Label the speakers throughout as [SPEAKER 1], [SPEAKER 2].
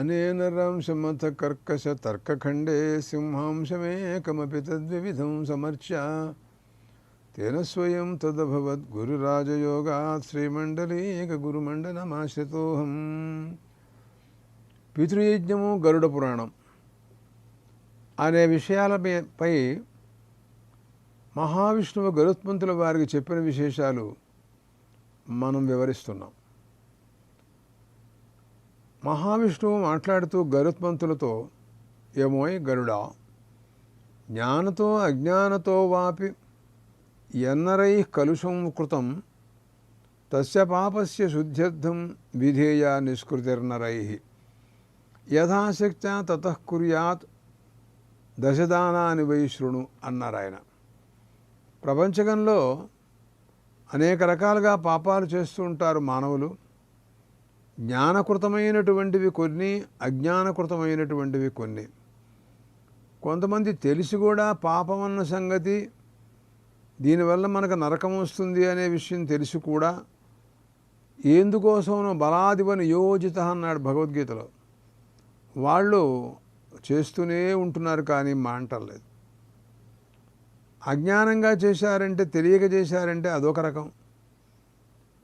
[SPEAKER 1] అనేన రాంశమథ కర్కశ తర్కఖండే సింహాంశమేకమపి తద్వివిధం సమర్చ్య తేన స్వయం తదభవద్ గురురాజయోగాత్ శ్రీమండలీక గురుమండలమాశ్రితోహం పితృయజ్ఞము గరుడ పురాణం అనే విషయాలపై మహావిష్ణువు గరుత్మంతుల వారికి చెప్పిన విశేషాలు మనం వివరిస్తున్నాం. మహావిష్ణువు మాట్లాడుతూ గరుత్మంతులతో ఏమోయ్ గరుడా జ్ఞానతో అజ్ఞానతో వాపి ఎన్నరై కలుషం కృతం తస్య పాపస్య శుద్ధ్యర్థం విధేయ నిష్కృతిర్నరై. యథాశక్త్యా తత కుర్యాత్ దశదానాని వై శృణు అన్నారాయన ప్రపంచకంలో అనేక రకాలుగా పాపాలు చేస్తూ ఉంటారు మానవులు. జ్ఞానకృతమైనటువంటివి కొన్ని అజ్ఞానకృతమైనటువంటివి కొన్ని. కొంతమంది తెలిసి కూడా పాపం అన్న సంగతి దీనివల్ల మనకు నరకం వస్తుంది అనే విషయం తెలిసి కూడా ఎందుకోసమో బలాదివని యోజిత అన్నాడు భగవద్గీతలో. వాళ్ళు చేస్తూనే ఉంటున్నారు కానీ మాంటలేదు అజ్ఞానంగా చేశారంటే తెలియక చేశారంటే అదొక రకం.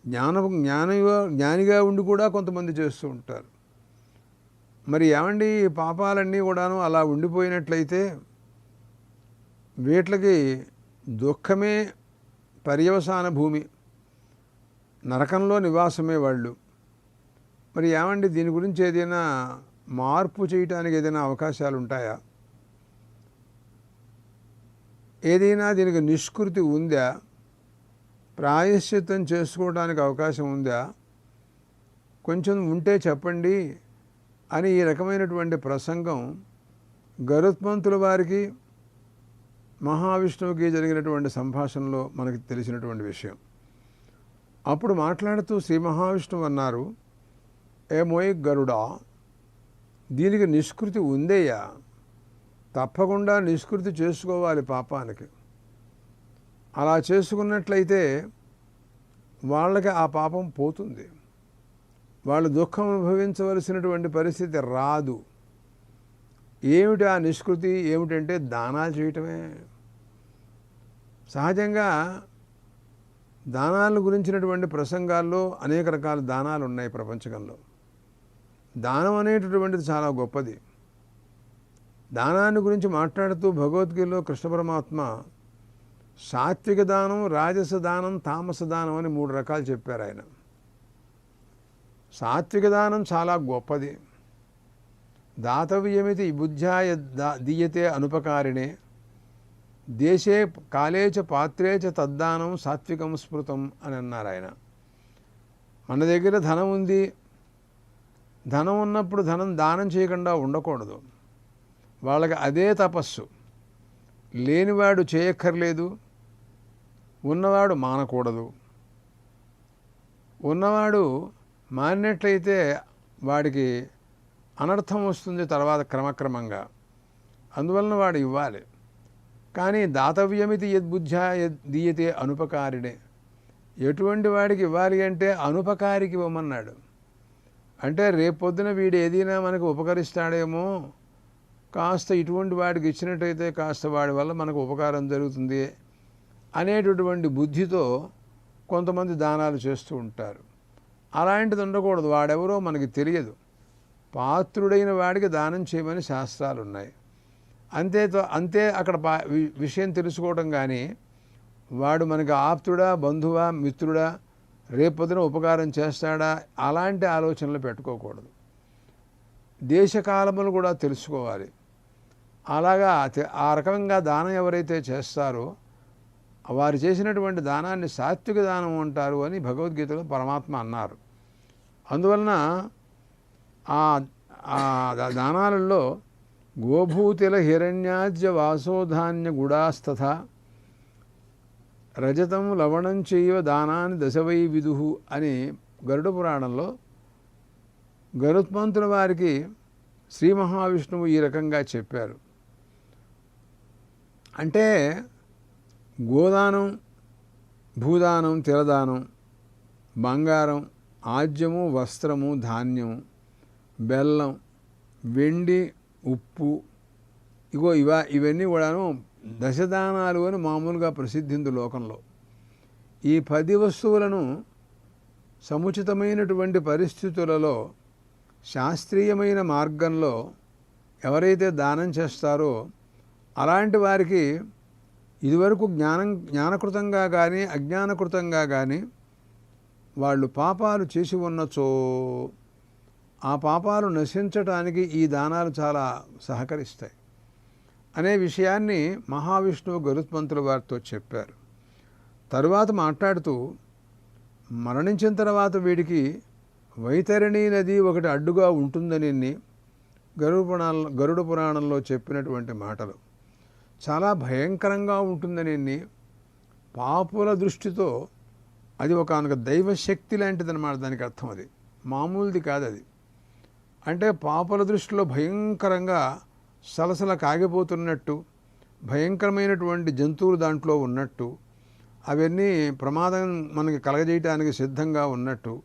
[SPEAKER 1] జ్ఞాన జ్ఞానిగా జ్ఞానిగా ఉండి కూడా కొంతమంది చేస్తూ ఉంటారు. మరి ఏమండి పాపాలన్నీ కూడాను అలా ఉండిపోయినట్లయితే వీటికి దుఃఖమే పర్యవసాన భూమి నరకంలో నివాసమే వాళ్ళు. మరి ఏమండి దీని గురించి ఏదైనా మార్పు చేయటానికి ఏదైనా అవకాశాలు ఉంటాయా? ఏదైనా దీనికి నిష్కృతి ఉందా? ప్రాయశ్చిత్తం చేసుకోవడానికి అవకాశం ఉందా? కొంచెం ఉంటే చెప్పండి అని ఈ రకమైనటువంటి ప్రసంగం గరుత్మంతుల వారికి మహావిష్ణువుకి జరిగినటువంటి సంభాషణలో మనకి తెలిసినటువంటి విషయం. అప్పుడు మాట్లాడుతూ శ్రీ మహావిష్ణువు అన్నారు ఏ గరుడా దీనికి నిష్కృతి ఉందేయా? తప్పకుండా నిష్కృతి చేసుకోవాలి పాపానికి. అలా చేసుకున్నట్లయితే వాళ్ళకి ఆ పాపం పోతుంది. వాళ్ళు దుఃఖం అనుభవించవలసినటువంటి పరిస్థితి రాదు. ఏమిటి ఆ నిష్కృతి? ఏమిటంటే దానాలు చేయటమే. సహజంగా దానాల గురించినటువంటి ప్రసంగాల్లో అనేక రకాల దానాలు ఉన్నాయి ప్రపంచకంలో దానం అనేటటువంటిది చాలా గొప్పది. దానాన్ని గురించి మాట్లాడుతూ భగవద్గీతలో కృష్ణ పరమాత్మ సాత్విక దానం రాజస దానం తామస దానం అని మూడు రకాలు చెప్పారు ఆయన. సాత్విక దానం చాలా గొప్పది. దాతవ్యమితి బుద్ధ్యాయ దా- దీయతే అనుపకారిణే. దేశే కాలేచ పాత్రేచ పాత్రే చ తద్దానం సాత్వికం స్మృతం అని అన్నారు ఆయన. మన దగ్గర ధనం ఉంది. ధనం ఉన్నప్పుడు ధనం దానం చేయకుండా ఉండకూడదు. వాళ్ళకి అదే తపస్సు. లేనివాడు చేయక్కర్లేదు. ఉన్నవాడు మానకూడదు. ఉన్నవాడు మానినట్లయితే వాడికి అనర్థం వస్తుంది తర్వాత క్రమక్రమంగా. అందువలన వాడు ఇవ్వాలి. కానీ దాతవ్యమితి యద్బుద్ధ్యా దీయతే అనుపకారిడే ఎటువంటి వాడికి ఇవ్వాలి అంటే అనుపకారికి ఇవ్వమన్నాడు. అంటే రేపొద్దున వీడు ఏదైనా మనకు ఉపకరిస్తాడేమో కాస్త ఇటువంటి వాడికి ఇచ్చినట్టయితే కాస్త వాడి వల్ల మనకు ఉపకారం జరుగుతుంది. అనేటటువంటి బుద్ధితో కొంతమంది దానాలు చేస్తూ ఉంటారు. అలాంటిది ఉండకూడదు. వాడెవరో మనకి తెలియదు. పాత్రుడైన వాడికి దానం చేయమని శాస్త్రాలు ఉన్నాయి అంతే అంతే అక్కడ పా వి- విషయం తెలుసుకోవడం కానీ వాడు మనకి ఆప్తుడా బంధువా మిత్రుడా రేపొద్దున ఉపకారం చేస్తాడా అలాంటి ఆలోచనలు పెట్టుకోకూడదు. దేశకాలములు కూడా తెలుసుకోవాలి. అలాగా ఆ రకంగా దానం ఎవరైతే చేస్తారో వారు చేసినటువంటి దానాన్ని సాత్విక దానం అంటారు అని భగవద్గీతలో పరమాత్మ అన్నారు. అందువలన ఆ ఆ దానాలలో గోభూతిల హిరణ్యాజ్య వాసోధాన్య గుడాస్తథ రజతం లవణం చేయవ దానాన్ని దశవై విదుహు అని గరుడ పురాణంలో గరుత్మంతుల వారికి శ్రీ మహావిష్ణువు ఈ రకంగా చెప్పారు. అంటే గోదానం భూదానం తిరదానం బంగారం ఆజ్యము వస్త్రము ధాన్యం బెల్లం వెండి ఉప్పు. ఇగో ఇవా ఇవన్నీ కూడాను దశదానాలు అని మామూలుగా ప్రసిద్ధింది లోకంలో. ఈ పది వస్తువులను సముచితమైనటువంటి పరిస్థితులలో శాస్త్రీయమైన మార్గంలో ఎవరైతే దానం చేస్తారో అలాంటి వారికి ఇదివరకు జ్ఞానం జ్ఞానకృతంగా కానీ అజ్ఞానకృతంగా కానీ వాళ్ళు పాపాలు చేసి ఉన్నచో ఆ పాపాలు నశించటానికి ఈ దానాలు చాలా సహకరిస్తాయి. అనే విషయాన్ని మహావిష్ణువు గరుత్మంతుల వారితో చెప్పారు. తరువాత మాట్లాడుతూ మరణించిన తర్వాత వీడికి వైతరిణి నది ఒకటి అడ్డుగా ఉంటుందని గరుడు పురాణ గరుడ పురాణంలో చెప్పినటువంటి మాటలు. చాలా భయంకరంగా ఉంటుందని పాపుల దృష్టితో అది ఒక దైవశక్తి లాంటిదన్నమాట దానికి అర్థం అది. మామూలుది కాదు అది. అంటే పాపుల దృష్టిలో భయంకరంగా సలసల కాగిపోతున్నట్టు భయంకరమైనటువంటి జంతువులు దాంట్లో ఉన్నట్టు అవన్నీ ప్రమాదం మనకి కలగజేయటానికి సిద్ధంగా ఉన్నట్టు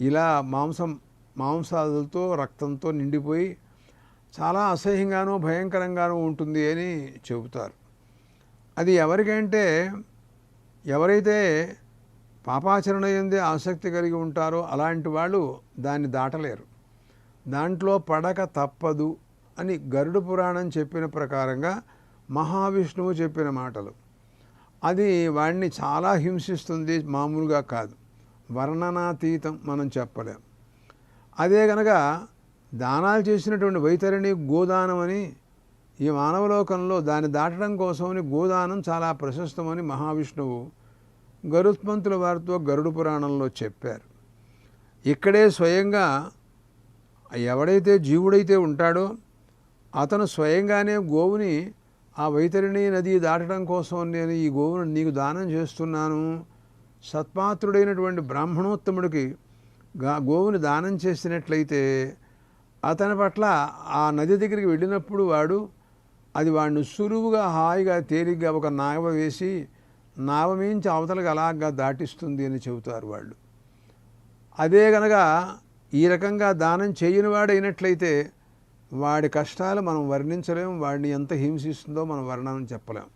[SPEAKER 1] ఇలా మాంసం మాంసాలతో రక్తంతో నిండిపోయి చాలా అసహ్యంగానూ భయంకరంగానూ ఉంటుంది అని చెబుతారు. అది ఎవరికంటే ఎవరైతే పాపాచరణ ఎందే ఆసక్తి కలిగి ఉంటారో అలాంటి వాళ్ళు దాన్ని దాటలేరు. దాంట్లో పడక తప్పదు అని గరుడ పురాణం చెప్పిన ప్రకారంగా మహావిష్ణువు చెప్పిన మాటలు. అది వాడిని చాలా హింసిస్తుంది మామూలుగా కాదు. వర్ణనాతీతం మనం చెప్పలేం. అదే కనుక దానాలు చేసినటువంటి వైతరిణి గోదానం అని ఈ మానవలోకంలో దాన్ని దాటడం కోసమని గోదానం చాలా ప్రశస్తమని మహావిష్ణువు గరుత్మంతుల వారితో గరుడు పురాణంలో చెప్పారు. ఇక్కడే స్వయంగా ఎవడైతే జీవుడైతే ఉంటాడో అతను స్వయంగానే గోవుని ఆ వైతరిణి నది దాటడం కోసం నేను ఈ గోవును నీకు దానం చేస్తున్నాను. సత్పాత్రుడైనటువంటి బ్రాహ్మణోత్తముడికి గోవుని దానం చేసినట్లయితే అతని పట్ల ఆ నది దగ్గరికి వెళ్ళినప్పుడు వాడు అది వాడిని సులువుగా హాయిగా తేలిగ్గా ఒక నావ వేసి నావ మించి అవతలకు అలాగా దాటిస్తుంది అని చెబుతారు వాళ్ళు. అదే గనక ఈ రకంగా దానం చేయని వాడైనట్లయితే వాడి కష్టాలు మనం వర్ణించలేము వాడిని ఎంత హింసిస్తుందో మనం వర్ణనం చెప్పలేం.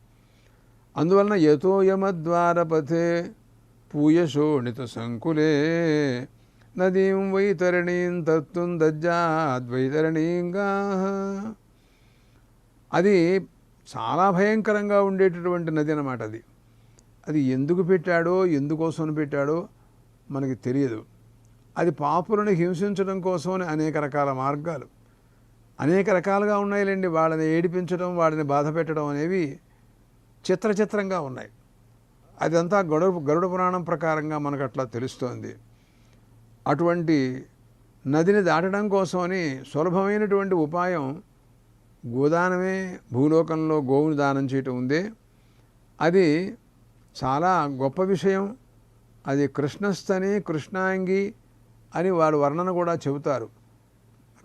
[SPEAKER 1] అందువలన యథోయమద్వారపథే పూయశోణిత సంకులే నదీం వైతరణీం తత్వం దజ్జాద్వైతరణీంగా అది చాలా భయంకరంగా ఉండేటటువంటి నది అన్నమాట అది. అది ఎందుకు పెట్టాడో ఎందుకోసం పెట్టాడో మనకి తెలియదు. అది పాపులను హింసించడం కోసమని అనేక రకాల మార్గాలు. అనేక రకాలుగా ఉన్నాయిలేండి. వాళ్ళని ఏడిపించడం వాళ్ళని బాధ పెట్టడం అనేవి చిత్ర చిత్రంగా ఉన్నాయి. అదంతా గరుడ గరుడ పురాణం ప్రకారంగా మనకు అట్లా తెలుస్తోంది. అటువంటి నదిని దాటడం కోసమని సులభమైనటువంటి ఉపాయం గోదానమే భూలోకంలో గోవుని దానం చేయటం ఉందే. అది చాలా గొప్ప విషయం. అది కృష్ణస్థని కృష్ణాంగి అని వారు వర్ణన కూడా చెబుతారు.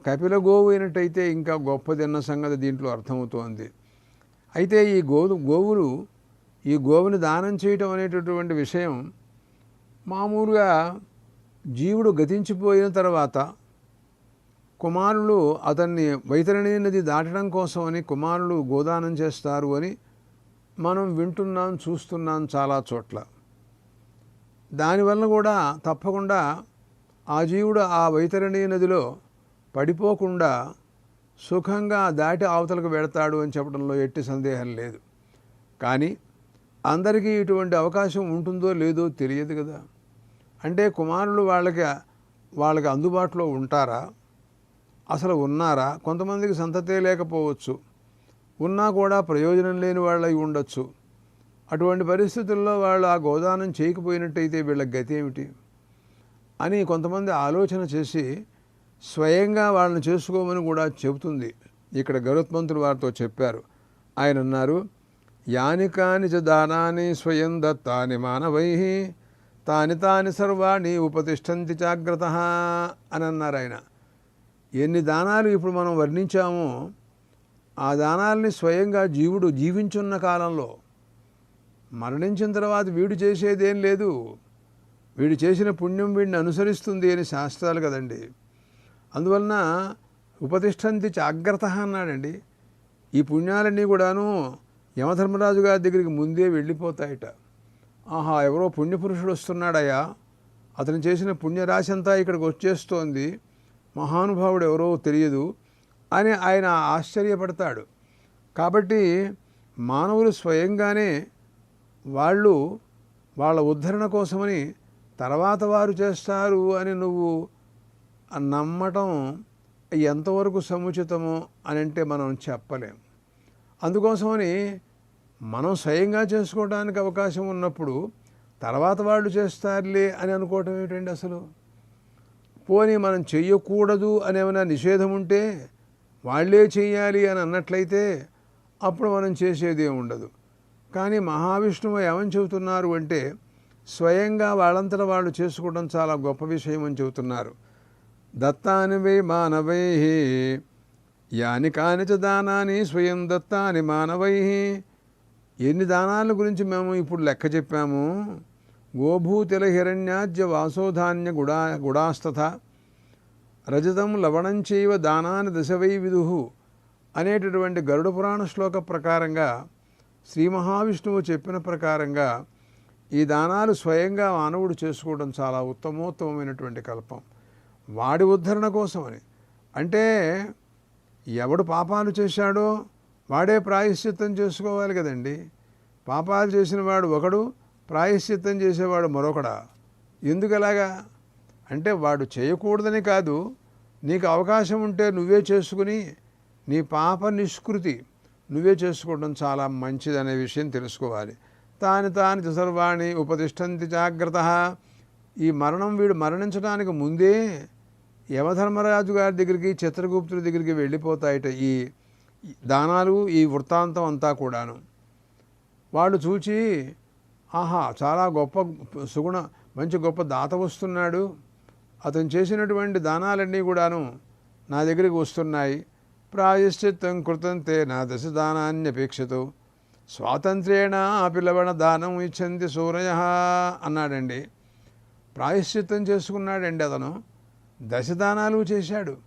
[SPEAKER 1] కపిల గోవు అయినట్టయితే ఇంకా గొప్పదిన్న సంగతి దీంట్లో అర్థమవుతోంది. అయితే ఈ గోవు గోవులు ఈ గోవుని దానం చేయటం అనేటటువంటి విషయం మామూలుగా జీవుడు గతించిపోయిన తర్వాత కుమారులు అతన్ని వైతరణి నది దాటడం కోసమని కుమారులు గోదానం చేస్తారు అని మనం వింటున్నాం చూస్తున్నాం చాలా చోట్ల. దానివల్ల కూడా తప్పకుండా ఆ జీవుడు ఆ వైతరణి నదిలో పడిపోకుండా సుఖంగా దాటి అవతలకు వెడతాడు అని చెప్పడంలో ఎట్టి సందేహం లేదు. కానీ అందరికీ ఇటువంటి అవకాశం ఉంటుందో లేదో తెలియదు కదా. అంటే కుమారులు వాళ్ళకి వాళ్ళకి అందుబాటులో ఉంటారా? అసలు ఉన్నారా? కొంతమందికి సంతతే లేకపోవచ్చు. ఉన్నా కూడా ప్రయోజనం లేని వాళ్ళు అయి ఉండొచ్చు. అటువంటి పరిస్థితుల్లో వాళ్ళు ఆ గోదానం చేయకపోయినట్టయితే వీళ్ళ గతి ఏమిటి? అని కొంతమంది ఆలోచన చేసి స్వయంగా వాళ్ళని చేసుకోమని కూడా చెబుతుంది. ఇక్కడ గరుత్మంతులు వారితో చెప్పారు. ఆయన అన్నారు యాని కాని దానాన్ని స్వయం దత్తాని మానవై తాని తాని సర్వాణి ఉపతిష్టంతి జాగ్రత్త అని అన్నారు ఆయన. ఎన్ని దానాలు ఇప్పుడు మనం వర్ణించామో ఆ దానాల్ని స్వయంగా జీవుడు జీవించున్న కాలంలో మరణించిన తర్వాత వీడు చేసేదేం లేదు. వీడు చేసిన పుణ్యం వీడిని అనుసరిస్తుంది అని శాస్త్రాలు కదండి. అందువలన ఉపతిష్టంతి జాగ్రత్త అన్నాడండి. ఈ పుణ్యాలన్నీ కూడాను యమధర్మరాజు గారి దగ్గరికి ముందే వెళ్ళిపోతాయట. ఆహా ఎవరో పుణ్యపురుషుడు వస్తున్నాడయ్యా అతను చేసిన పుణ్యరాశి అంతా ఇక్కడికి వచ్చేస్తోంది. మహానుభావుడు ఎవరో తెలియదు అని ఆయన ఆశ్చర్యపడతాడు. కాబట్టి మానవులు స్వయంగానే వాళ్ళు వాళ్ళ ఉద్ధరణ కోసమని తర్వాత వారు చేస్తారు అని నువ్వు నమ్మటం ఎంతవరకు సముచితమో అని అంటే మనం చెప్పలేం. అందుకోసమని మనం స్వయంగా చేసుకోవడానికి అవకాశం ఉన్నప్పుడు తర్వాత వాళ్ళు చేస్తారులే అని అనుకోవటం ఏమిటండి అసలు? పోనీ మనం చెయ్యకూడదు అనేమైనా నిషేధం ఉంటే వాళ్ళే చేయాలి అని అన్నట్లయితే అప్పుడు మనం చేసేదే ఉండదు. కానీ మహావిష్ణువు ఏమని చెబుతున్నారు అంటే స్వయంగా వాళ్ళంతటా వాళ్ళు చేసుకోవడం చాలా గొప్ప విషయం అని చెబుతున్నారు. దత్తానివై మానవై యాని కానిచ దానాని స్వయం దత్తాని మానవై ఎన్ని దానాల గురించి మేము ఇప్పుడు లెక్క చెప్పాము? గోభూతిల హిరణ్యాజ్య వాసోధాన్య గుడా గుడాస్తథ రజతం లవణం చేయవ దానాన్ని దశవై విదుహు అనేటటువంటి గరుడ పురాణ శ్లోక ప్రకారంగా శ్రీ మహావిష్ణువు చెప్పిన ప్రకారంగా ఈ దానాలు స్వయంగా మానవుడు చేసుకోవడం చాలా ఉత్తమోత్తమైనటువంటి కల్పం. వాడి ఉద్ధరణ కోసమని. అంటే ఎవడు పాపాలు చేశాడో వాడే ప్రాయశ్చిత్తం చేసుకోవాలి కదండి. పాపాలు చేసిన వాడు ఒకడు ప్రాయశ్చిత్తం చేసేవాడు మరొకడా? ఎందుకు అలాగా అంటే వాడు చేయకూడదని కాదు. నీకు అవకాశం ఉంటే నువ్వే చేసుకుని నీ పాప నిష్కృతి నువ్వే చేసుకోవడం చాలా మంచిదనే విషయం తెలుసుకోవాలి. తాను తాను చ సర్వాణి ఉపతిష్టంతి జాగ్రత్త ఈ మరణం వీడు మరణించడానికి ముందే యమధర్మరాజు గారి దగ్గరికి చిత్రగుప్తుడి దగ్గరికి వెళ్ళిపోతాయట ఈ దానాలు ఈ వృత్తాంతం అంతా కూడాను. వాళ్ళు చూచి ఆహా చాలా గొప్ప సుగుణ మంచి గొప్ప దాత వస్తున్నాడు. అతను చేసినటువంటి దానాలన్నీ కూడాను నా దగ్గరికి వస్తున్నాయి. ప్రాయశ్చిత్తం కృతంతే నా దశ దానాన్యపేక్షతో స్వాతంత్ర్యేణ పిలవణ దానం ఇచ్చంది సూరయ అన్నాడండి. ప్రాయశ్చిత్తం చేసుకున్నాడండి అతను. దశ దానాలు చేశాడు.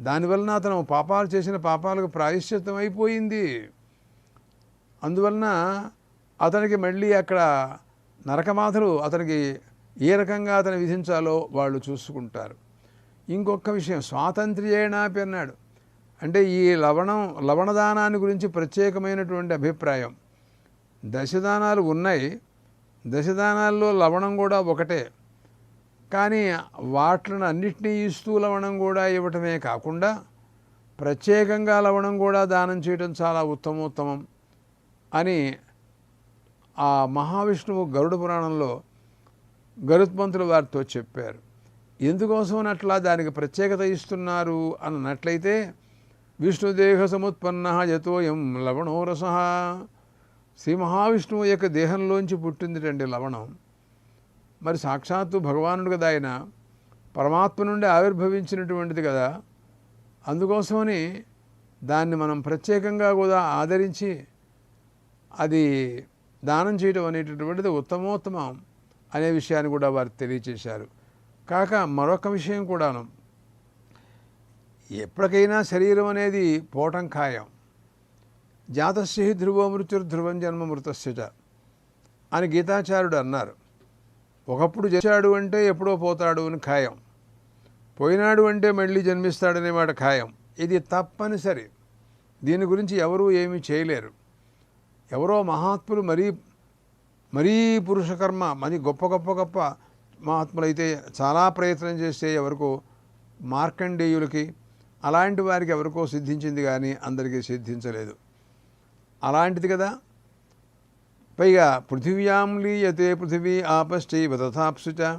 [SPEAKER 1] దానివలన అతను పాపాలు చేసిన పాపాలకు ప్రాయశ్చిత్తం అయిపోయింది. అందువలన అతనికి మళ్ళీ అక్కడ నరకమాధలు అతనికి ఏ రకంగా అతను విధించాలో వాళ్ళు చూసుకుంటారు. ఇంకొక విషయం స్వాతంత్ర్యేణాపి అన్నాడు అంటే ఈ లవణం లవణదానాన్ని గురించి ప్రత్యేకమైనటువంటి అభిప్రాయం. దశదానాలు ఉన్నాయి. దశదానాల్లో లవణం కూడా ఒకటే. కానీ వాటిని అన్నిటినీ ఇస్తూ లవణం కూడా ఇవ్వటమే కాకుండా ప్రత్యేకంగా లవణం కూడా దానం చేయడం చాలా ఉత్తమోత్తమం అని ఆ మహావిష్ణువు గరుడ పురాణంలో గరుత్మంతులు వారితో చెప్పారు. ఎందుకోసం అట్లా దానికి ప్రత్యేకత ఇస్తున్నారు అన్నట్లయితే విష్ణుదేహ సముత్పన్న యతోయం లవణోరస శ్రీ మహావిష్ణువు యొక్క దేహంలోంచి పుట్టిందిటండి లవణం. మరి సాక్షాత్తు భగవానుడు కదా ఆయన పరమాత్మ నుండి ఆవిర్భవించినటువంటిది కదా. అందుకోసమని దాన్ని మనం ప్రత్యేకంగా కూడా ఆదరించి అది దానం చేయడం అనేటటువంటిది ఉత్తమోత్తమం అనే విషయాన్ని కూడా వారు తెలియచేశారు. కాక మరొక విషయం కూడాను. ఎప్పటికైనా శరీరం అనేది పోవటం ఖాయం. జాతస్య హి ధ్రువో మృత్యుర్ధ్రువం జన్మ మృతస్యచ అని గీతాచార్యుడు అన్నారు. ఒకప్పుడు చేశాడు అంటే ఎప్పుడో పోతాడు అని ఖాయం. పోయినాడు అంటే మళ్ళీ జన్మిస్తాడనే మాట ఖాయం. ఇది తప్పనిసరి. దీని గురించి ఎవరూ ఏమీ చేయలేరు. ఎవరో మహాత్ములు మరీ మరీ పురుషకర్మ మరి గొప్ప గొప్ప గొప్ప మహాత్ములైతే చాలా ప్రయత్నం చేస్తే ఎవరికో మార్కండేయులకి అలాంటి వారికి ఎవరికో సిద్ధించింది కానీ అందరికీ సిద్ధించలేదు. అలాంటిది కదా? పైగా పృథివ్యాం లీయతే పృథివీ ఆపశ్చైవ తథాప్సు చ.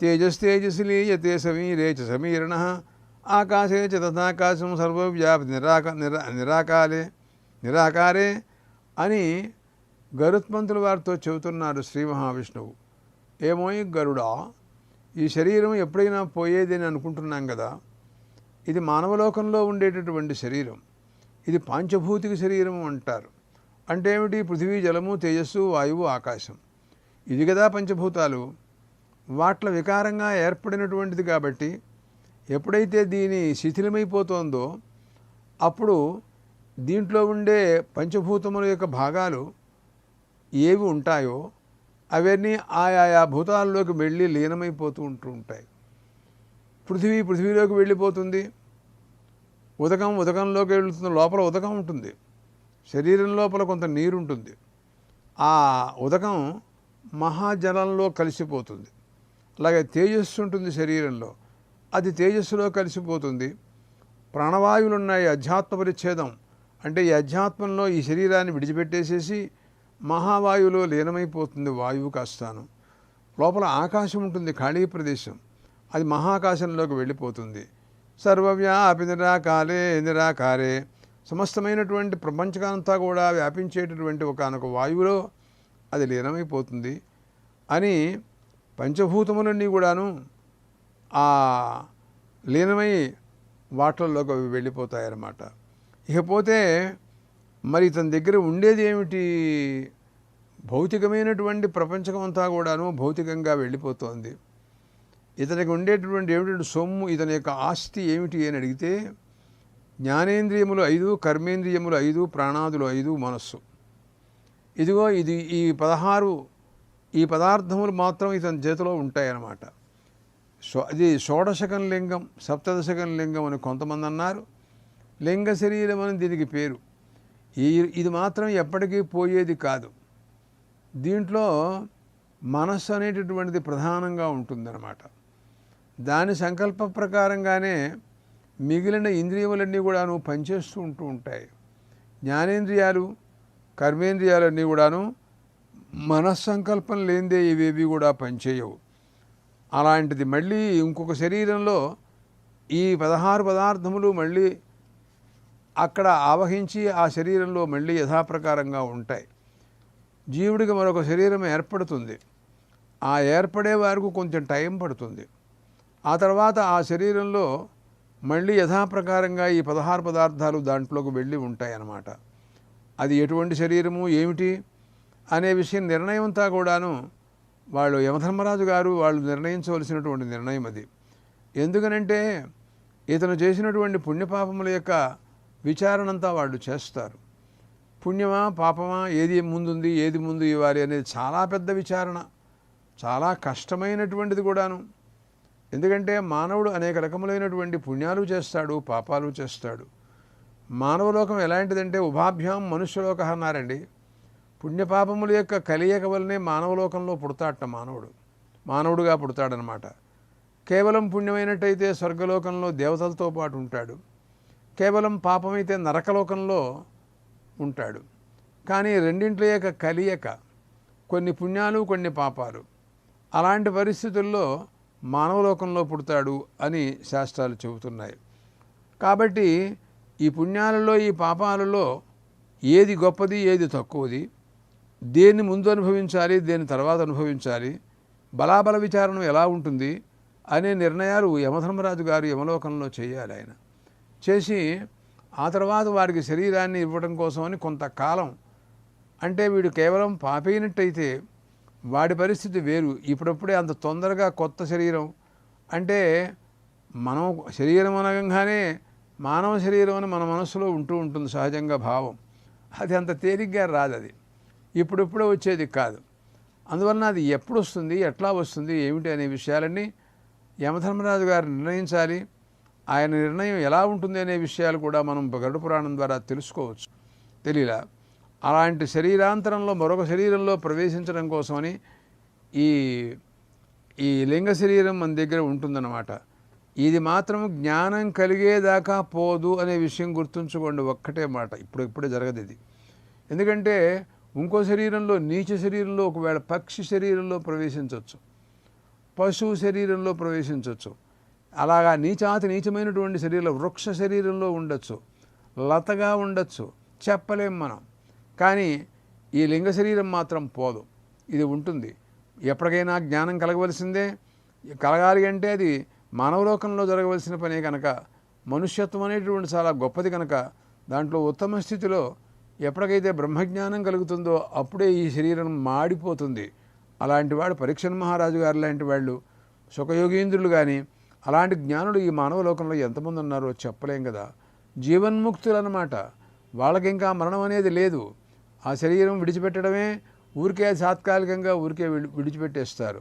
[SPEAKER 1] తేజస్తేజసి లీయతే సమీరే చ సమీరణ. ఆకాశే చ తథాకాశం సర్వవ్యాప్తి నిరాక నిరా నిరాకారే నిరాకారే అని గరుత్మంతుల వారితో చెబుతున్నారు శ్రీ మహావిష్ణువు. ఏమో గరుడా ఈ శరీరం ఎప్పుడైనా పోయేది అని అనుకుంటున్నాం కదా. ఇది మానవలోకంలో ఉండేటటువంటి శరీరం. ఇది పాంచభూతిక శరీరం అంటారు. అంటే ఏమిటి? పృథివీ జలము తేజస్సు వాయువు ఆకాశం. ఇది కదా పంచభూతాలు. వాట్ల వికారంగా ఏర్పడినటువంటిది కాబట్టి ఎప్పుడైతే దీని శిథిలమైపోతుందో అప్పుడు దీంట్లో ఉండే పంచభూతముల యొక్క భాగాలు ఏవి ఉంటాయో అవన్నీ ఆయా భూతాల్లోకి వెళ్ళి లీనమైపోతూ ఉంటూ ఉంటాయి. పృథివీ పృథివీలోకి వెళ్ళిపోతుంది. ఉదకం ఉదకంలోకి వెళుతుంది లోపల ఉదకం ఉంటుంది. శరీరం లోపల కొంత నీరు ఉంటుంది ఆ ఉదకం మహాజలంలో కలిసిపోతుంది. అలాగే తేజస్సు ఉంటుంది శరీరంలో. అది తేజస్సులో కలిసిపోతుంది. ప్రాణవాయువులు ఉన్నాయి అధ్యాత్మ పరిచ్ఛేదం. అంటే ఈ అధ్యాత్మంలో ఈ శరీరాన్ని విడిచిపెట్టేసేసి మహావాయువులో లీనమైపోతుంది వాయువు కాస్తాను. లోపల ఆకాశం ఉంటుంది ఖాళీ ప్రదేశం. అది మహాకాశంలోకి వెళ్ళిపోతుంది. సర్వవ్యాపి నిరాకారే నిరాకారే సమస్తమైనటువంటి ప్రపంచకంతా కూడా వ్యాపించేటటువంటి ఒకనొక వాయువులో అది లీనమైపోతుంది అని పంచభూతములన్నీ కూడాను ఆ లీనమై వాటల్లోకి అవి వెళ్ళిపోతాయన్నమాట. ఇకపోతే మరి తన దగ్గర ఉండేది ఏమిటి? భౌతికమైనటువంటి ప్రపంచం అంతా కూడాను భౌతికంగా వెళ్ళిపోతోంది. ఇతనికి ఉండేటటువంటి ఏమిటంటే సొమ్ము ఇతని యొక్క ఆస్తి ఏమిటి అని అడిగితే జ్ఞానేంద్రియములు ఐదు కర్మేంద్రియములు ఐదు ప్రాణాదులు ఐదు మనస్సు. ఇదిగో ఇది ఈ పదహారు ఈ పదార్థములు మాత్రం ఇతని చేతిలో ఉంటాయన్నమాట. సో అది షోడశకం లింగం సప్తదశకం లింగం అని కొంతమంది అన్నారు. లింగ శరీరం అని దీనికి పేరు. ఈ ఇది మాత్రం ఎప్పటికీ పోయేది కాదు. దీంట్లో మనస్సు అనేటటువంటిది ప్రధానంగా ఉంటుందన్నమాట. దాని సంకల్ప ప్రకారంగానే మిగిలిన ఇంద్రియములన్నీ కూడాను పనిచేస్తూ ఉంటూ ఉంటాయి. జ్ఞానేంద్రియాలు కర్మేంద్రియాలన్నీ కూడాను మనస్సంకల్పం లేనిదే ఇవేవి కూడా పనిచేయవు. అలాంటిది మళ్ళీ ఇంకొక శరీరంలో ఈ పదహారు పదార్థములు మళ్ళీ అక్కడ ఆవహించి ఆ శరీరంలో మళ్ళీ యథాప్రకారంగా ఉంటాయి. జీవుడికి మరొక శరీరం ఏర్పడుతుంది. ఆ ఏర్పడే వరకు కొంచెం టైం పడుతుంది. ఆ తర్వాత ఆ శరీరంలో మళ్ళీ యథాప్రకారంగా ఈ పదహారు పదార్థాలు దాంట్లోకి వెళ్ళి ఉంటాయి అన్నమాట అది ఎటువంటి శరీరము ఏమిటి అనే విషయం నిర్ణయం అంతా కూడాను వాళ్ళు యమధర్మరాజు గారు వాళ్ళు నిర్ణయించవలసినటువంటి నిర్ణయం అది. ఎందుకనంటే ఇతను చేసినటువంటి పుణ్యపాపముల యొక్క విచారణ అంతా వాళ్ళు చేస్తారు. పుణ్యమా పాపమా ఏది ముందుంది ఏది ముందు ఇవ్వాలి అనేది చాలా పెద్ద విచారణ చాలా కష్టమైనటువంటిది కూడాను. ఎందుకంటే మానవుడు అనేక రకములైనటువంటి పుణ్యాలు చేస్తాడు పాపాలు చేస్తాడు. మానవలోకం ఎలాంటిదంటే ఉభాభ్యాం మనుష్యలోక అన్నారండి. పుణ్యపాపముల యొక్క కలియక వల్లనే మానవలోకంలో పుడతాడట మానవుడు. మానవుడుగా పుడతాడనమాట. కేవలం పుణ్యమైనట్టయితే స్వర్గలోకంలో దేవతలతో పాటు ఉంటాడు. కేవలం పాపమైతే నరకలోకంలో ఉంటాడు. కానీ రెండింటి యొక్క కలియక కొన్ని పుణ్యాలు కొన్ని పాపాలు. అలాంటి పరిస్థితుల్లో మానవలోకంలో పుడతాడు అని శాస్త్రాలు చెబుతున్నాయి. కాబట్టి ఈ పుణ్యాలలో ఈ పాపాలలో ఏది గొప్పది ఏది తక్కువది దేన్ని ముందు అనుభవించాలి దేని తర్వాత అనుభవించాలి బలాబల విచారణ ఎలా ఉంటుంది అనే నిర్ణయాలు యమధర్మరాజు గారు యమలోకంలో చేయాలి ఆయన. చేసి ఆ తర్వాత వారికి శరీరాన్ని ఇవ్వడం కోసమని కొంతకాలం అంటే వీడు కేవలం పాపైనట్టయితే వాడి పరిస్థితి వేరు. ఇప్పుడప్పుడే అంత తొందరగా కొత్త శరీరం. అంటే మనం శరీరం అనగానే మానవ శరీరం అని మన మనసులో ఉంటూ ఉంటుంది సహజంగా భావం. అది అంత తేలిగ్గా రాదు అది. ఇప్పుడిప్పుడే వచ్చేది కాదు. అందువలన అది ఎప్పుడు వస్తుంది ఎట్లా వస్తుంది ఏమిటి అనే విషయాలన్నీ యమధర్మరాజు గారు నిర్ణయించాలి. ఆయన నిర్ణయం ఎలా ఉంటుంది అనే విషయాలు కూడా మనం గరుడ పురాణం ద్వారా తెలుసుకోవచ్చు. తెలియలా అలాంటి శరీరాంతరంలో మరొక శరీరంలో ప్రవేశించడం కోసమని ఈ ఈ లింగ శరీరం మన దగ్గర ఉంటుందన్నమాట. ఇది మాత్రం జ్ఞానం కలిగేదాకా పోదు అనే విషయం గుర్తుంచుకోండి ఒక్కటే మాట. ఇప్పుడు ఇప్పుడే జరగదు ఇది. ఎందుకంటే ఇంకో శరీరంలో నీచ శరీరంలో ఒకవేళ పక్షి శరీరంలో ప్రవేశించవచ్చు పశువు శరీరంలో ప్రవేశించవచ్చు అలాగా నీచాతి నీచమైనటువంటి శరీరంలో వృక్ష శరీరంలో ఉండొచ్చు. లతగా ఉండొచ్చు. చెప్పలేం మనం. కానీ ఈ లింగ శరీరం మాత్రం పోదు. ఇది ఉంటుంది. ఎప్పటికైనా జ్ఞానం కలగవలసిందే. కలగాలి అంటే అది మానవలోకంలో జరగవలసిన పనే కనుక మనుష్యత్వం అనేటువంటి చాలా గొప్పది కనుక దాంట్లో ఉత్తమ స్థితిలో ఎప్పటికైతే బ్రహ్మజ్ఞానం కలుగుతుందో అప్పుడే ఈ శరీరం మాడిపోతుంది. అలాంటి వాడు పరీక్షణ మహారాజు గారు లాంటి వాళ్ళు సుఖయోగీంద్రులు కానీ అలాంటి జ్ఞానులు ఈ మానవ లోకంలో ఎంతమంది ఉన్నారో చెప్పలేం కదా జీవన్ముక్తులు అన్నమాట వాళ్ళకి ఇంకా మరణం అనేది లేదు. ఆ శరీరం విడిచిపెట్టడమే ఊరికే తాత్కాలికంగా ఊరికే విడి విడిచిపెట్టేస్తారు.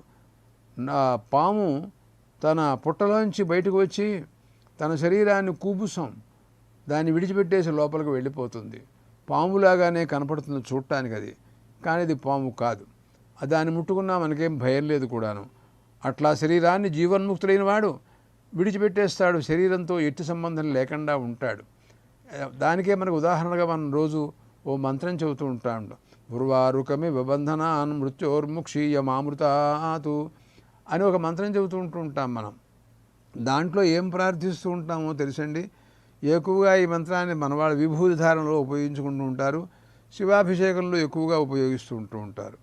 [SPEAKER 1] నా పాము తన పుట్టలోంచి బయటకు వచ్చి తన శరీరాన్ని కూబుసం దాన్ని విడిచిపెట్టేసి లోపలికి వెళ్ళిపోతుంది. పాములాగానే కనపడుతుంది చూడటానికి అది కానీ అది పాము కాదు. దాన్ని ముట్టుకున్నా మనకేం భయం లేదు కూడాను. అట్లా శరీరాన్ని జీవన్ముక్తుడైన వాడు విడిచిపెట్టేస్తాడు శరీరంతో ఎట్టి సంబంధం లేకుండా ఉంటాడు. దానికే మనకు ఉదాహరణగా మనం రోజు ఓ మంత్రం చెబుతూ ఉంటాడు. ఉర్వారుకమి విబంధనాన్ మృత్యోర్ముక్షీయమామృతాతు అని ఒక మంత్రం చెబుతూ ఉంటూ ఉంటాం మనం. దాంట్లో ఏం ప్రార్థిస్తూ ఉంటామో తెలుసండి? ఎక్కువగా ఈ మంత్రాన్ని మనవాళ్ళ విభూతి ధారణలో ఉపయోగించుకుంటూ ఉంటారు. శివాభిషేకంలో ఎక్కువగా ఉపయోగిస్తూ ఉంటూ ఉంటారు.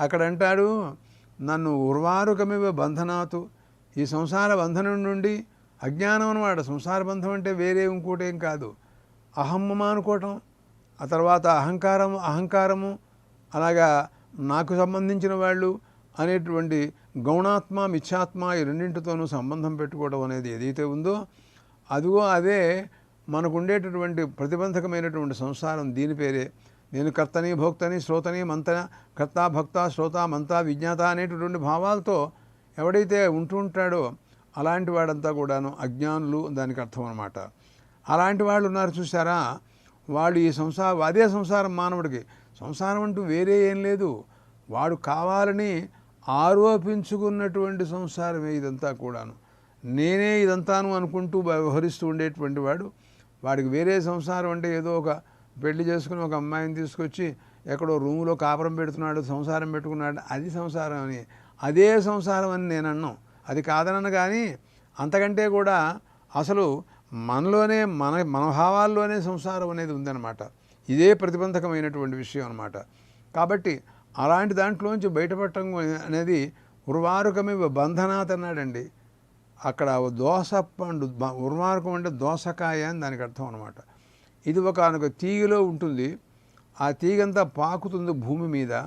[SPEAKER 1] అక్కడ అంటాడు నన్ను ఉర్వారుకమివ బంధనాతు ఈ సంసార బంధనం నుండి అజ్ఞానం అనమాట సంసార బంధం అంటే వేరే ఇంకోటేం కాదు. అహమ్మమ అనుకోవటం ఆ తర్వాత అహంకారము అహంకారము అలాగా నాకు సంబంధించిన వాళ్ళు అనేటువంటి గౌణాత్మ మిథ్యాత్మ ఈ రెండింటితోనూ సంబంధం పెట్టుకోవడం అనేది ఏదైతే ఉందో అదిగో అదే మనకు ఉండేటటువంటి ప్రతిబంధకమైనటువంటి సంసారం దీని పేరే. నేను కర్తని భోక్తని శ్రోతని మంతన కర్త భక్త శ్రోత మంత విజ్ఞాత అనేటటువంటి భావాలతో ఎవడైతే ఉంటూ ఉంటాడో అలాంటి వాడంతా కూడాను అజ్ఞానులు దానికి అర్థం అనమాట అలాంటి వాళ్ళు ఉన్నారు చూసారా వాడు ఈ సంసారం అదే సంసారం మానవుడికి. సంసారం అంటూ వేరే ఏం లేదు. వాడు కావాలని ఆరోపించుకున్నటువంటి సంసారమే ఇదంతా కూడాను. నేనే ఇదంతాను అనుకుంటూ వ్యవహరిస్తూ ఉండేటువంటి వాడు. వాడికి వేరే సంసారం అంటే ఏదో ఒక పెళ్ళి చేసుకుని ఒక అమ్మాయిని తీసుకొచ్చి ఎక్కడో రూములో కాపురం పెడుతున్నాడు సంసారం పెట్టుకున్నాడు. అది సంసారం అని. అదే సంసారం అని నేను అన్నాం. అది కాదనను కానీ అంతకంటే కూడా అసలు మనలోనే మన మనోభావాల్లోనే సంసారం అనేది ఉందన్నమాట. ఇదే ప్రతిబంధకమైనటువంటి విషయం అనమాట కాబట్టి అలాంటి దాంట్లోంచి బయటపడటం అనేది ఉర్వారుకమే బంధనాథ్ అన్నాడండి. అక్కడ దోస పండు బ- ఉర్వారుకం అంటే దోసకాయ అని దానికి అర్థం అనమాట ఇది ఒక ఒక తీగలో ఉంటుంది. ఆ తీగంతా పాకుతుంది భూమి మీద.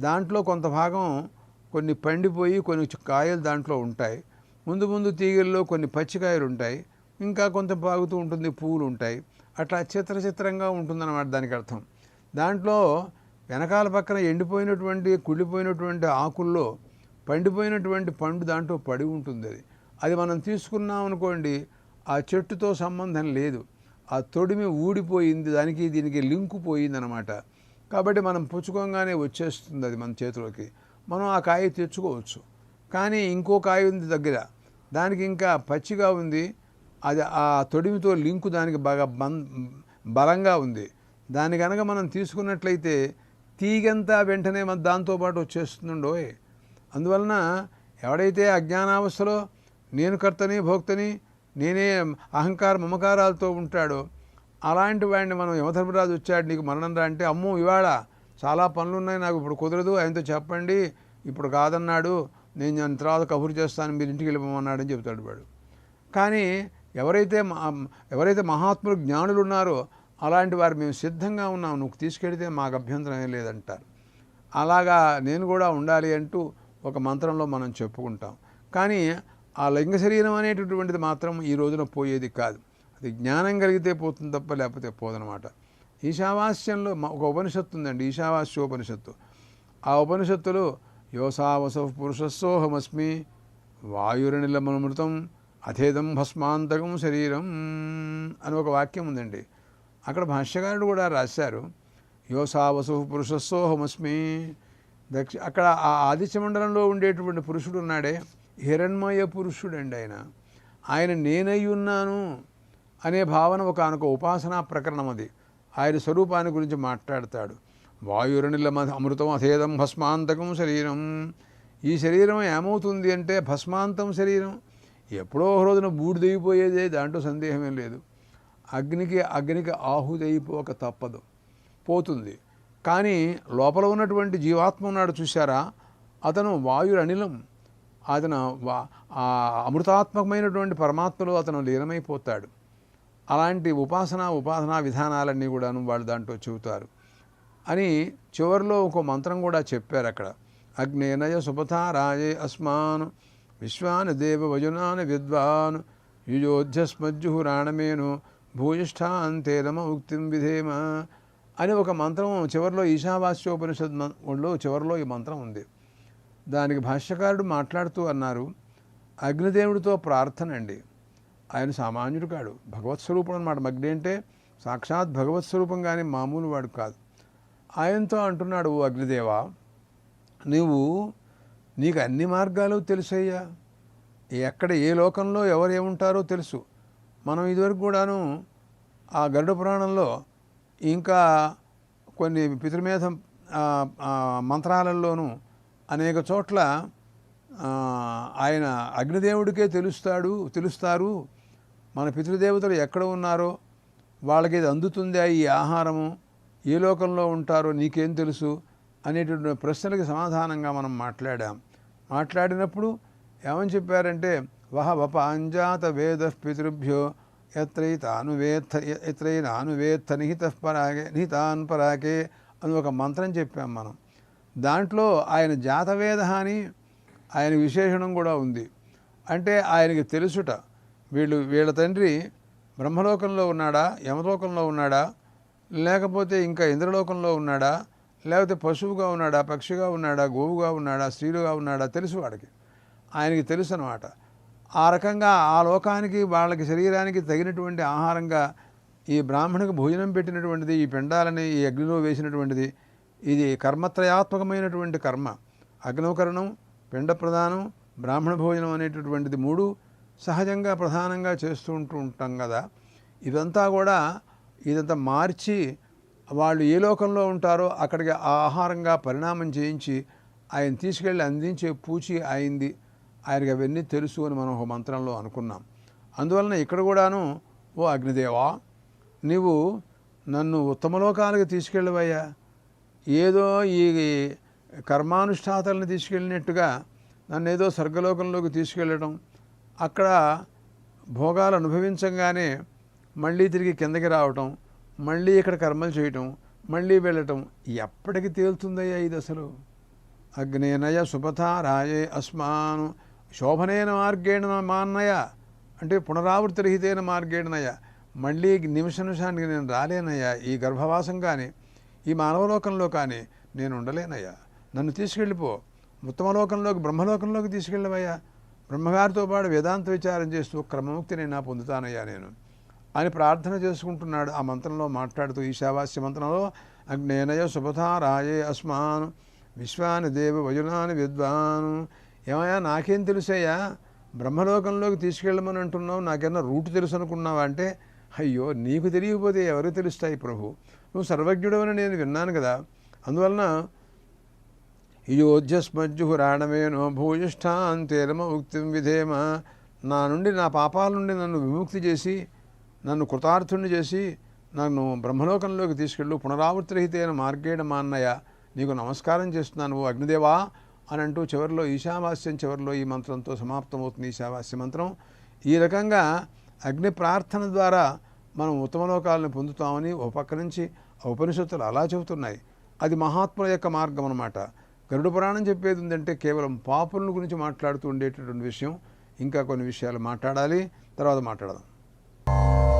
[SPEAKER 1] దాంట్లో కొంత భాగం కొన్ని పండిపోయి కొన్ని కాయలు దాంట్లో ఉంటాయి. ముందు ముందు తీగల్లో కొన్ని పచ్చికాయలు ఉంటాయి. ఇంకా కొంత బాగుతూ ఉంటుంది పువ్వులు ఉంటాయి అట్లా చిత్ర చిత్రంగా ఉంటుందన్నమాట దానికి అర్థం. దాంట్లో వెనకాల పక్కన ఎండిపోయినటువంటి కుళ్ళిపోయినటువంటి ఆకుల్లో పండిపోయినటువంటి పండు దాంట్లో పడి ఉంటుంది అది. అది మనం తీసుకున్నాం అనుకోండి ఆ చెట్టుతో సంబంధం లేదు. ఆ తొడిమి ఊడిపోయింది దానికి దీనికి లింకు పోయింది అనమాట కాబట్టి మనం పుచ్చుకోగానే వచ్చేస్తుంది అది మన చేతిలోకి. మనం ఆ కాయ తెచ్చుకోవచ్చు. కానీ ఇంకో కాయ ఉంది దగ్గర. దానికి ఇంకా పచ్చిగా ఉంది. అది ఆ తొడిమితో లింకు దానికి బాగా బం బలంగా ఉంది. దాని కనుక మనం తీసుకున్నట్లయితే తీగంతా వెంటనే మన దాంతోపాటు వచ్చేస్తుండోయ్ అందువలన ఎవడైతే అజ్ఞానావస్థలో నేను కర్తని భోక్తని నేనే అహంకార మమకారాలతో ఉంటాడో అలాంటి వాడిని మనం యమధర్మరాజు వచ్చాడు నీకు మరణం రా అంటే అమ్మో ఇవాళ చాలా పనులు ఉన్నాయి నాకు ఇప్పుడు కుదరదు ఆయనతో చెప్పండి ఇప్పుడు కాదన్నాడు నేను దాని తర్వాత కబురు చేస్తాను మీరు ఇంటికి వెళ్ళిపోమన్నాడని చెబుతాడు వాడు. కానీ ఎవరైతే ఎవరైతే మహాత్ములు జ్ఞానులు ఉన్నారో అలాంటి వారు మేము సిద్ధంగా ఉన్నాం. నువ్వు తీసుకెడితే మాకు అభ్యంతరం ఏం లేదంటారు. అలాగా నేను కూడా ఉండాలి అంటూ ఒక మంత్రంలో మనం చెప్పుకుంటాం. కానీ ఆ లింగ శరీరం అనేటటువంటిది మాత్రం ఈ రోజున పోయేది కాదు. అది జ్ఞానం కలిగితే పోతుంది తప్ప లేకపోతే పోదనమాట ఈశావాస్యంలో ఒక ఉపనిషత్తు ఉందండి ఈశావాస్యోపనిషత్తు. ఆ ఉపనిషత్తులో యోసావస పురుషస్సోహమస్మి వాయురనిలమృతం అథేదం భస్మాంతకం శరీరం అని ఒక వాక్యం ఉందండి. అక్కడ భాష్యకారుడు కూడా రాశారు యోసావసు పురుషస్సోహమస్మి దక్ష అక్కడ ఆ ఆదిత్యమండలంలో ఉండేటువంటి పురుషుడు ఉన్నాడే హిరణ్మయ పురుషుడండి ఆయన. ఆయన నేనై ఉన్నాను అనే భావన ఒక అనొక ఉపాసనా ప్రకరణం అది. ఆయన స్వరూపాన్ని గురించి మాట్లాడతాడు. వాయురణిల అమృతం అథేదం భస్మాంతకం శరీరం. ఈ శరీరం ఏమవుతుంది అంటే భస్మాంతం శరీరం. ఎప్పుడో ఒక రోజున బూడిదైపోయేదే దాంట్లో సందేహమేం లేదు. అగ్నికి అగ్నికి ఆహుదైపోక తప్పదు. పోతుంది. కానీ లోపల ఉన్నటువంటి జీవాత్మ ఉన్నాడు చూసారా అతను వాయురు అనిలం అతను వా- ఆ అమృతాత్మకమైనటువంటి పరమాత్మలో అతను లీనమైపోతాడు. అలాంటి ఉపాసన ఉపాసనా విధానాలన్నీ కూడాను వాళ్ళు దాంట్లో చెబుతారు. అని చివరిలో ఒక మంత్రం కూడా చెప్పారు అక్కడ అగ్నేనయ సుపథ రాజే అస్మాన్ విశ్వాన్ దేవ వజునాన్ విద్వాన్ యుజోధ్యస్మజ్జుహురాణమేను భూయిష్ఠాంతే నమ ఉక్తిం విధేమ అని ఒక మంత్రం చివరిలో ఈశావాస్యోపనిషద్ మం- ఒళ్ళో చివరిలో ఈ మంత్రం ఉంది. దానికి భాష్యకారుడు మాట్లాడుతూ అన్నారు అగ్నిదేవుడితో ప్రార్థన అండి ఆయన సామాన్యుడు కాడు భగవత్ స్వరూపం అనమాట మగ్ని అంటే సాక్షాత్ భగవత్ స్వరూపం కానీ మామూలు వాడు కాదు. ఆయనతో అంటున్నాడు అగ్నిదేవ అగ్నిదేవా నీవు నీకు అన్ని మార్గాలు తెలుసయ్యా. ఎక్కడ ఏ లోకంలో ఎవరు ఏముంటారో తెలుసు. మనం ఇదివరకు కూడాను ఆ గరుడ పురాణంలో ఇంకా కొన్ని పితృమేధ మంత్రాలలోనూ అనేక చోట్ల ఆయన అగ్నిదేవుడికే తెలుస్తాడు తెలుస్తారు. మన పితృదేవతలు ఎక్కడ ఉన్నారో వాళ్ళకి ఇది అందుతుందా ఈ ఆహారము ఏ లోకంలో ఉంటారో నీకేం తెలుసు అనేటువంటి ప్రశ్నలకు సమాధానంగా మనం మాట్లాడాం. మాట్లాడినప్పుడు ఏమని చెప్పారంటే వహ వప అంజాత వేద పితృభ్యో ఎత్రైతాను వేత్త ఎత్రైనాను వేత్త నిహిత పరాగే నిహితాన్ పరాకే అని ఒక మంత్రం చెప్పాం మనం. దాంట్లో ఆయన జాతవేద అని ఆయన విశేషణం కూడా ఉంది. అంటే ఆయనకి తెలుసుట వీళ్ళు వీళ్ళ తండ్రి బ్రహ్మలోకంలో ఉన్నాడా యమలోకంలో ఉన్నాడా లేకపోతే ఇంకా ఇంద్రలోకంలో ఉన్నాడా లేకపోతే పశువుగా ఉన్నాడా పక్షిగా ఉన్నాడా గోవుగా ఉన్నాడా స్త్రీలుగా ఉన్నాడా తెలుసు వాడికి. ఆయనకి తెలుసు అనమాట ఆ రకంగా ఆ లోకానికి వాళ్ళకి శరీరానికి తగినటువంటి ఆహారంగా ఈ బ్రాహ్మణికి భోజనం పెట్టినటువంటిది ఈ పిండాలని ఈ అగ్నిలో వేసినటువంటిది ఇది కర్మత్రయాత్మకమైనటువంటి కర్మ. అగ్నోకరణం పిండ ప్రధానం బ్రాహ్మణ భోజనం అనేటటువంటిది మూడు సహజంగా ప్రధానంగా చేస్తూ ఉంటూ ఉంటాం కదా. ఇదంతా కూడా ఇదంతా మార్చి వాళ్ళు ఏ లోకంలో ఉంటారో అక్కడికి ఆ ఆహారంగా పరిణామం చేయించి ఆయన తీసుకెళ్ళి అందించే పూచి అయింది. ఆయనకి అవన్నీ తెలుసు అని మనం ఒక మంత్రంలో అనుకున్నాం. అందువలన ఇక్కడ కూడాను ఓ అగ్నిదేవా నీవు నన్ను ఉత్తమలోకాలకు తీసుకెళ్ళవయ్యా. ఏదో ఈ కర్మానుష్ఠాతలను తీసుకెళ్ళినట్టుగా నన్ను ఏదో స్వర్గలోకంలోకి తీసుకెళ్ళడం. అక్కడ భోగాలు అనుభవించగానే మళ్ళీ తిరిగి కిందకి రావటం. మళ్ళీ ఇక్కడ కర్మలు చేయటం మళ్ళీ వెళ్ళటం ఎప్పటికి తేలుతుందయ్యా ఇది అసలు? అగ్నేనయ సుపథ రాయే అస్మాను శోభనైన మార్గేణ మాన్నయ. అంటే పునరావృతి రహితైన మార్గేణనయ. మళ్ళీ నిమిష నిమిషానికి నేను రాలేనయ్యా ఈ గర్భవాసం కానీ ఈ మానవలోకంలో కానీ నేను ఉండలేనయ్యా. నన్ను తీసుకెళ్ళిపో. ఉత్తమలోకంలోకి బ్రహ్మలోకంలోకి తీసుకెళ్ళవయ్యా. బ్రహ్మగారితో పాటు వేదాంత విచారం చేస్తూ క్రమముక్తిని నా పొందుతానయ్యా నేను. అని ప్రార్థన చేసుకుంటున్నాడు ఆ మంత్రంలో మాట్లాడుతూ ఈశావాస్య మంత్రంలో అగ్నేనయ సుపథ రాయే అస్మాన్ విశ్వాని దేవ వజునాని విద్వాన్. ఏమయ్యా నాకేం తెలుసయ్యా? బ్రహ్మలోకంలోకి తీసుకెళ్ళమని అంటున్నావు నాకేమన్నా రూట్ తెలుసు అనుకున్నావా అంటే అయ్యో నీకు తెలియకపోతే ఎవరికి తెలుస్తాయి ప్రభు? నువ్వు సర్వజ్ఞుడవని నేను విన్నాను కదా. అందువలన యోధ్యస్మజ్జుహురాణమేనో భూయిష్టాంతేరమ ఉక్తిం విధేమ. నా నుండి నా పాపాల నుండి నన్ను విముక్తి చేసి నన్ను కృతార్థుణ్ణి చేసి నన్ను బ్రహ్మలోకంలోకి తీసుకెళ్ళు పునరావృతిరహితైన మార్గేణ మా అన్నయ్య నీకు నమస్కారం చేస్తున్నాను ఓ అగ్నిదేవా అని అంటూ చివరిలో ఈశావాస్యం చివరిలో ఈ మంత్రంతో సమాప్తమవుతుంది ఈశావాస్య మంత్రం. ఈ రకంగా అగ్ని ప్రార్థన ద్వారా మనం ఉత్తమలోకాలను పొందుతామని ఒక పక్క నుంచి ఉపనిషత్తులు అలా చెబుతున్నాయి. అది మహాత్ముల యొక్క మార్గం అనమాట గరుడ పురాణం చెప్పేది ఉందంటే కేవలం పాపుల గురించి మాట్లాడుతూ ఉండేటటువంటి విషయం. ఇంకా కొన్ని విషయాలు మాట్లాడాలి. తర్వాత మాట్లాడదాం. you